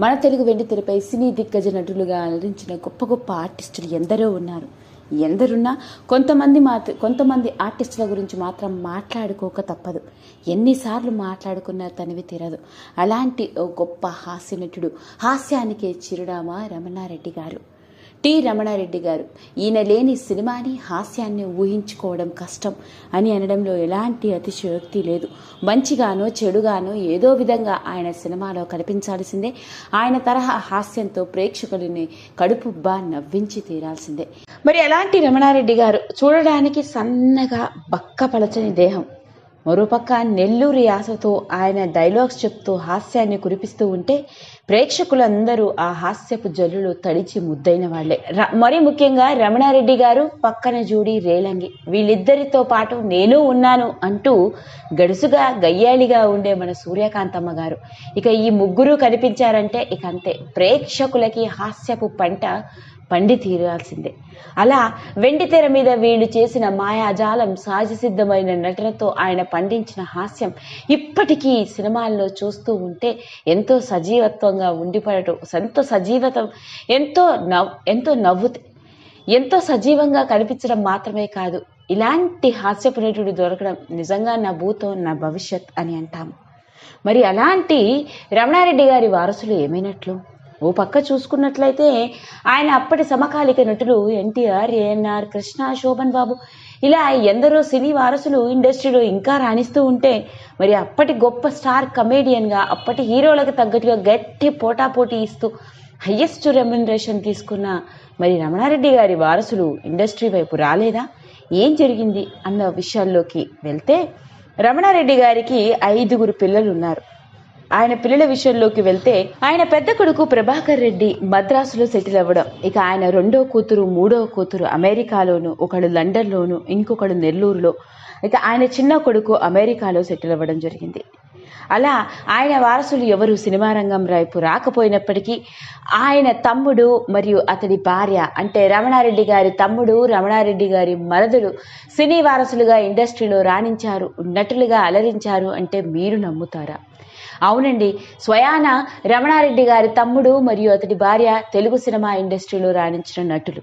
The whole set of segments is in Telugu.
మన తెలుగు వెండితెరపై సినీ దిగ్గజ నటులుగా అలరించిన గొప్ప గొప్ప ఆర్టిస్టులు ఎందరో ఉన్నారు. ఎందరున్నా కొంతమంది మాత్ర కొంతమంది ఆర్టిస్టుల గురించి మాత్రం మాట్లాడుకోక తప్పదు. ఎన్నిసార్లు మాట్లాడుకున్నా తనివి తీరదు. అలాంటి ఓ గొప్ప హాస్య నటుడు హాస్యానికే చిరునామా రమణారెడ్డి గారు. టి రమణారెడ్డి గారు. ఈయన లేని సినిమాని హాస్యాన్ని ఊహించుకోవడం కష్టం అని అనడంలో ఎలాంటి అతిశయోక్తి లేదు. మంచిగానో చెడుగానో ఏదో విధంగా ఆయన సినిమాలో కనిపించాల్సిందే. ఆయన తరహా హాస్యంతో ప్రేక్షకులని కడుపుబ్బా నవ్వించి తీరాల్సిందే. మరి అలాంటి రమణారెడ్డి గారు చూడడానికి సన్నగా బక్కపలచని దేహం. మరోపక్క నెల్లూరు యాసతో ఆయన డైలాగ్స్ చెప్తూ హాస్యాన్ని కురిపిస్తూ ఉంటే ప్రేక్షకులందరూ ఆ హాస్యపు జల్లులు తడిచి ముద్దైన వాళ్ళే ర- మరి ముఖ్యంగా రమణారెడ్డి గారు పక్కన జూడి రేలంగి. వీళ్ళిద్దరితో పాటు నేను ఉన్నాను అంటూ గడుసుగా గయ్యాళిగా ఉండే మన సూర్యకాంతమ్మ గారు. ఇక ఈ ముగ్గురు కనిపించారంటే ఇక అంతే. ప్రేక్షకులకి హాస్యపు పంట పండి తీరాల్సిందే. అలా వెండి తెర మీద వీళ్ళు చేసిన మాయాజాలం సహజసిద్ధమైన నటనతో ఆయన పండించిన హాస్యం ఇప్పటికీ సినిమాల్లో చూస్తూ ఉంటే ఎంతో సజీవత్వంగా ఉండిపడటం ఎంతో సజీవతం ఎంతో నవ్ ఎంతో నవ్వు ఎంతో సజీవంగా కనిపించడం మాత్రమే కాదు. ఇలాంటి హాస్యపు నటుడు దొరకడం నిజంగా నా భూతం నా భవిష్యత్ అని అంటాము. మరి అలాంటి రమణారెడ్డి గారి వారసులు ఏమైనట్లు? ఓ పక్క చూసుకున్నట్లయితే ఆయన అప్పటి సమకాలిక నటులు ఎన్టీఆర్ ఏఎన్ఆర్ కృష్ణ శోభన్ బాబు. ఇలా ఎందరో సినీ వారసులు ఇండస్ట్రీలో ఇంకా రాణిస్తూ ఉంటే మరి అప్పటి గొప్ప స్టార్ కమేడియన్గా అప్పటి హీరోలకు తగ్గట్టుగా గట్టి పోటాపోటీ ఇస్తూ హయ్యెస్ట్ రెమ్యునరేషన్ తీసుకున్న మరి రమణారెడ్డి గారి వారసులు ఇండస్ట్రీ వైపు రాలేదా? ఏం జరిగింది? అన్న విషయాల్లోకి వెళ్తే రమణారెడ్డి గారికి ఐదుగురు పిల్లలు ఉన్నారు ఆయన పిల్లల విషయంలోకి వెళ్తే ఆయన పెద్ద కొడుకు ప్రభాకర్ రెడ్డి మద్రాసులో సెటిల్ అవ్వడం. ఇక ఆయన రెండో కూతురు మూడో కూతురు అమెరికాలోను ఒకడు లండన్లోను ఇంకొకడు నెల్లూరులో. ఇక ఆయన చిన్న కొడుకు అమెరికాలో సెటిల్ అవ్వడం జరిగింది. అలా ఆయన వారసులు ఎవరు సినిమా రంగం వైపు రాకపోయినప్పటికీ ఆయన తమ్ముడు మరియు అతడి భార్య అంటే రమణారెడ్డి గారి తమ్ముడు రమణారెడ్డి గారి మరదలు సినీ వారసులుగా ఇండస్ట్రీలో రాణించారు నటులుగా అలరించారు అంటే మీరు నమ్ముతారా? అవునండి. స్వయాన రమణారెడ్డి గారి తమ్ముడు మరియు అతడి భార్య తెలుగు సినిమా ఇండస్ట్రీలో రాణించిన నటులు.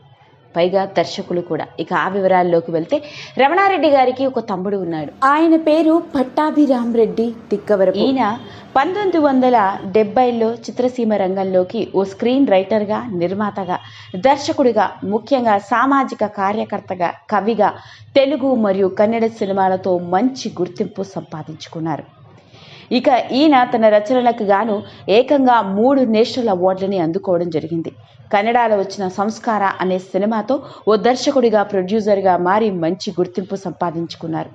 పైగా దర్శకులు కూడా. ఇక ఆ వివరాల్లోకి వెళ్తే రమణారెడ్డి గారికి ఒక తమ్ముడు ఉన్నాడు. ఆయన పేరు పట్టాభిరామ్ రెడ్డి తిక్కవరపు. ఈయన పంతొమ్మిది వందల డెబ్బైలో చిత్రసీమ రంగంలోకి ఓ స్క్రీన్ రైటర్గా నిర్మాతగా దర్శకుడిగా ముఖ్యంగా సామాజిక కార్యకర్తగా కవిగా తెలుగు మరియు కన్నడ సినిమాలతో మంచి గుర్తింపు సంపాదించుకున్నారు. ఇక ఈయన తన రచనలకు గాను ఏకంగా మూడు నేషనల్ అవార్డులని అందుకోవడం జరిగింది. కన్నడలో వచ్చిన సంస్కార అనే సినిమాతో ఓ దర్శకుడిగా ప్రొడ్యూసర్గా మారి మంచి గుర్తింపు సంపాదించుకున్నారు.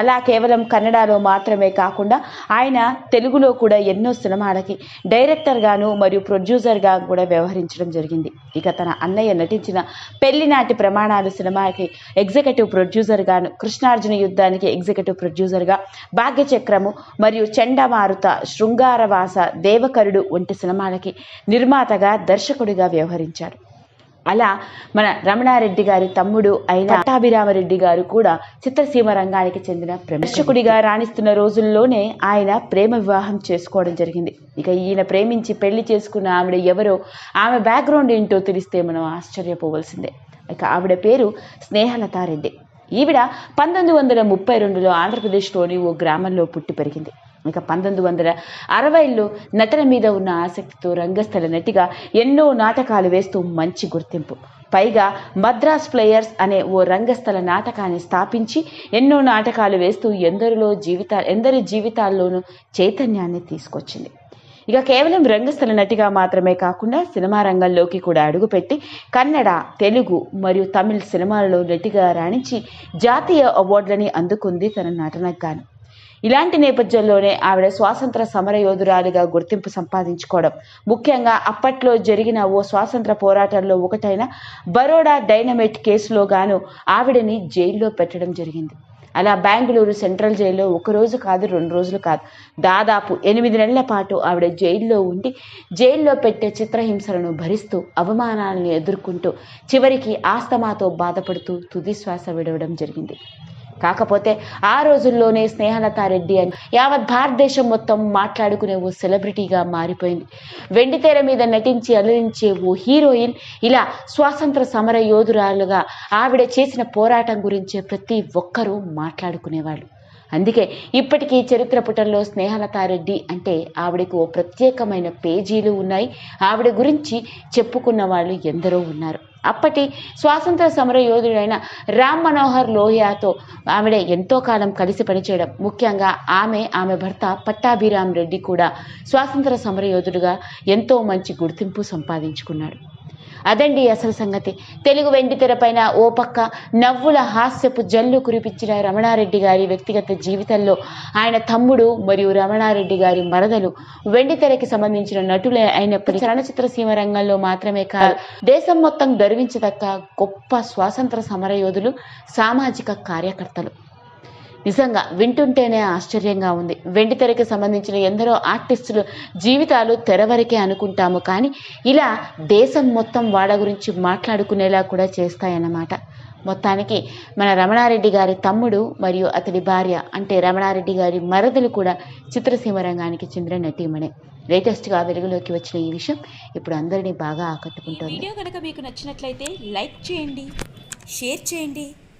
అలా కేవలం కన్నడలో మాత్రమే కాకుండా ఆయన తెలుగులో కూడా ఎన్నో సినిమాలకి డైరెక్టర్గాను మరియు ప్రొడ్యూసర్గా కూడా వ్యవహరించడం జరిగింది. ఇక తన అన్నయ్య నటించిన పెళ్ళినాటి ప్రమాణాలు సినిమాకి ఎగ్జిక్యూటివ్ ప్రొడ్యూసర్గాను కృష్ణార్జున యుద్ధానికి ఎగ్జిక్యూటివ్ ప్రొడ్యూసర్గా భాగ్యచక్రము మరియు చండమారుత శృంగారవాస దేవకరుడు వంటి సినిమాలకి నిర్మాతగా దర్శకుడిగా వ్యవహరించారు. అలా మన రమణారెడ్డి గారి తమ్ముడు అయిన పట్టాభిరామరెడ్డి గారు కూడా చిత్రసీమ రంగానికి చెందిన ప్రమర్శకుడిగా రాణిస్తున్న రోజుల్లోనే ఆయన ప్రేమ వివాహం చేసుకోవడం జరిగింది. ఇక ఈయన ప్రేమించి పెళ్ళి చేసుకున్న ఆవిడ ఎవరో ఆమె బ్యాక్గ్రౌండ్ ఏంటో తెలిస్తే మనం ఆశ్చర్యపోవలసిందే. ఇక ఆవిడ పేరు స్నేహలతారెడ్డి. ఈవిడ పంతొమ్మిది వందల ముప్పై రెండులో ఆంధ్రప్రదేశ్లోని ఓ గ్రామంలో పుట్టి పెరిగింది. ఇక పంతొమ్మిది వందల అరవైలో నటన మీద ఉన్న ఆసక్తితో రంగస్థల నటిగా ఎన్నో నాటకాలు వేస్తూ మంచి గుర్తింపు. పైగా మద్రాస్ ప్లేయర్స్ అనే ఓ రంగస్థల నాటకాన్ని స్థాపించి ఎన్నో నాటకాలు వేస్తూ ఎందరిలో జీవిత ఎందరి జీవితాల్లోనూ చైతన్యాన్ని తీసుకొచ్చింది. ఇక కేవలం రంగస్థల నటిగా మాత్రమే కాకుండా సినిమా రంగంలోకి కూడా అడుగుపెట్టి కన్నడ తెలుగు మరియు తమిళ సినిమాలలో నటిగా రాణించి జాతీయ అవార్డులని అందుకుంది తన నటనకు గాను ఇలాంటి నేపథ్యంలోనే ఆవిడ స్వాతంత్ర సమరయోధురాలిగా గుర్తింపు సంపాదించుకోవడం. ముఖ్యంగా అప్పట్లో జరిగిన ఓ స్వాతంత్ర పోరాటంలో ఒకటైన బరోడా డైనమైట్ కేసులో గాను ఆవిడని జైల్లో పెట్టడం జరిగింది. అలా బెంగళూరు సెంట్రల్ జైల్లో ఒక రోజు కాదు రెండు రోజులు కాదు. దాదాపు ఎనిమిది నెలల పాటు ఆవిడ జైల్లో ఉండి జైల్లో పెట్టే చిత్రహింసలను భరిస్తూ అవమానాలను ఎదుర్కొంటూ చివరికి ఆస్తమాతో బాధపడుతూ తుది శ్వాస విడవడం జరిగింది. కాకపోతే ఆ రోజుల్లోనే స్నేహలతారెడ్డి అని యావత్ భారతదేశం మొత్తం మాట్లాడుకునే ఓ సెలబ్రిటీగా మారిపోయింది. వెండితెర మీద నటించి అలరించే ఓ హీరోయిన్ ఇలా స్వాతంత్ర సమర యోధురాలుగా ఆవిడ చేసిన పోరాటం గురించి ప్రతి ఒక్కరూ మాట్లాడుకునేవాళ్ళు. అందుకే ఇప్పటికీ చరిత్ర పుటల్లో స్నేహలతారెడ్డి అంటే ఆవిడకు ఓ ప్రత్యేకమైన పేజీలు ఉన్నాయి. ఆవిడ గురించి చెప్పుకున్న వాళ్ళు ఎందరో ఉన్నారు. అప్పటి స్వాతంత్ర సమర యోధుడైన రామ్ మనోహర్ లోహియాతో ఆవిడ ఎంతో కాలం కలిసి పనిచేయడం. ముఖ్యంగా ఆమె ఆమె భర్త పట్టాభిరామ్ రెడ్డి కూడా స్వాతంత్ర సమర యోధుడుగా ఎంతో మంచి గుర్తింపు సంపాదించుకున్నాడు. అదండి అసలు సంగతి. తెలుగు వెండితెర పైన ఓ పక్క నవ్వుల హాస్యపు జల్లు కురిపించిన రమణారెడ్డి గారి వ్యక్తిగత జీవితంలో ఆయన తమ్ముడు మరియు రమణారెడ్డి గారి మరదలు. వెండితెరకి సంబంధించిన నటులే అయినప్పటికీ చలనచిత్ర సీమ రంగంలో మాత్రమే కాదు దేశం మొత్తం గర్వించదక్క గొప్ప స్వాతంత్ర సమరయోధులు సామాజిక కార్యకర్తలు. నిజంగా వింటుంటేనే ఆశ్చర్యంగా ఉంది. వెండి తెరకి సంబంధించిన ఎందరో ఆర్టిస్టులు జీవితాలు తెరవరకే అనుకుంటాము. కానీ ఇలా దేశం మొత్తం వాళ్ళ గురించి మాట్లాడుకునేలా కూడా చేస్తాయన్నమాట. మొత్తానికి మన రమణారెడ్డి గారి తమ్ముడు మరియు అతడి భార్య అంటే రమణారెడ్డి గారి మరదలు కూడా చిత్రసీమ రంగానికి చెందిన నటీమణే. లేటెస్ట్గా వెలుగులోకి వచ్చిన ఈ విషయం ఇప్పుడు అందరినీ బాగా ఆకట్టుకుంటోంది. వీడియో కనుక మీకు నచ్చినట్లయితే లైక్ చేయండి షేర్ చేయండి.